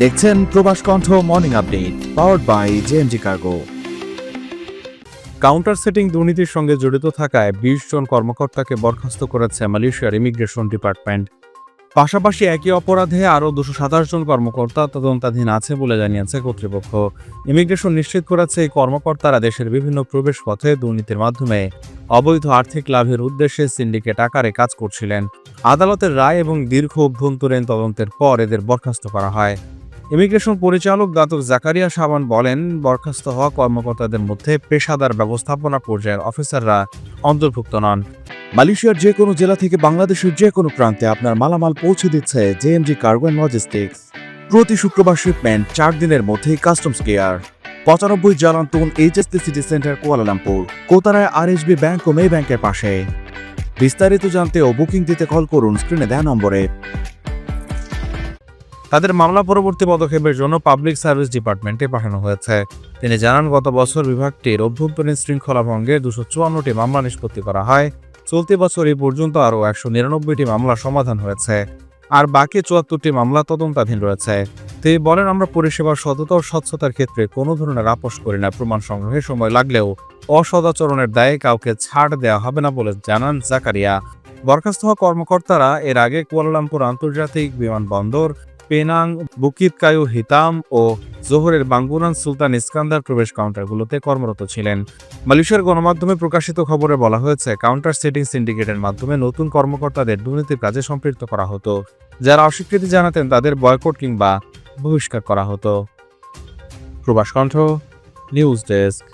দেখছেন Probash Kantha morning update powered by JMG cargo counter setting দুর্নীতির সঙ্গে জড়িত থাকায় বিশ জন কর্মকর্তাকে বরখাস্ত করেছে মালয়েশিয়ার ইমিগ্রেশন ডিপার্টমেন্ট পাশাপাশি একই অপরাধে আরও দুশো সাতাশ জন কর্মকর্তা তদন্তাধীন আছে বলে জানিয়েছে কর্তৃপক্ষ। ইমিগ্রেশন নিশ্চিত করেছে এই কর্মকর্তারা দেশের বিভিন্ন প্রবেশ পথে দুর্নীতির মাধ্যমে অবৈধ আর্থিক লাভের উদ্দেশ্যে সিন্ডিকেট আকারে কাজ করছিলেন। আদালতের রায় এবং দীর্ঘ অভ্যন্তরীণ তদন্তের পর এদের বরখাস্ত করা হয়। ইমিগ্রেশন পরিচালক দাতক জাকারিয়া সাবান বলেন, বরখাস্ত হওয়া কর্মকর্তাদের মধ্যে পেশাদার ব্যবস্থাপনা পর্যায়ের অফিসাররা অন্তর্ভুক্ত নন। মালয়েশিয়ার যে কোনো জেলা থেকে বাংলাদেশের যে কোনো প্রান্তে আপনার মালামাল পৌঁছে দিচ্ছে জেএমজি কার্গো অ্যান্ড লজিস্টিক্স প্রতি শুক্রবার শিপমেন্ট চার দিনের মধ্যেই কাস্টমস কেয়ার পঁচানব্বই Jalan Tun HST city centre Kuala Lumpur, কোতারায় আর আরএসবি ব্যাংক ও মে ব্যাংকের পাশে। বিস্তারিত জানতে ও বুকিং দিতে কল করুন স্ক্রিনে দেওয়া নম্বরে। তাদের মামলা পরবর্তী পদক্ষেপের জন্য পাবলিক সার্ভিস ডিপার্টমেন্টে পাঠানো হয়েছে। তিনি জানান, গত বছর বিভাগটির অভ্যন্তরীণ শৃঙ্খলা ভঙ্গে দুশো চুয়ান্নটি মামলা নিষ্পত্তি করা হয়। চলতি বছর এই পর্যন্ত আরও একশো নিরানব্বইটি মামলা সমাধান হয়েছে। আর বাকি চুয়াত্তরটি মামলা তদন্তাধীন রয়েছে। তিনি বলেন, আমরা পরিষেবার সততা ও স্বচ্ছতার ক্ষেত্রে কোনো ধরনের আপোষ করি না। প্রমাণ সংগ্রহে সময় লাগলেও অসদাচরণের দায়ে কাউকে ছাড় দেওয়া হবে না বলে জানান জাকারিয়া। বরখাস্ত হওয়া কর্মকর্তারা এর আগে কুয়ালালামপুর আন্তর্জাতিক বিমানবন্দর পেনাং বুকিত কায়ু হিতাম ও জোহরের বাঙ্গুরান সুলতান ইস্কান্দার প্রবেশ কাউন্টারগুলোতে কর্মরত ছিলেন। মালয়েশিয়ার গণমাধ্যমে প্রকাশিত খবরে বলা হয়েছে, কাউন্টার সেটিং সিন্ডিকেটের মাধ্যমে নতুন কর্মকর্তাদের দুর্নীতির কাজে সম্পৃক্ত করা হতো, যারা অস্বীকৃতি জানাতেন তাদের বয়কট কিংবা বহিষ্কার করা হতো। প্রবাস কণ্ঠ, নিউজ ডেস্ক।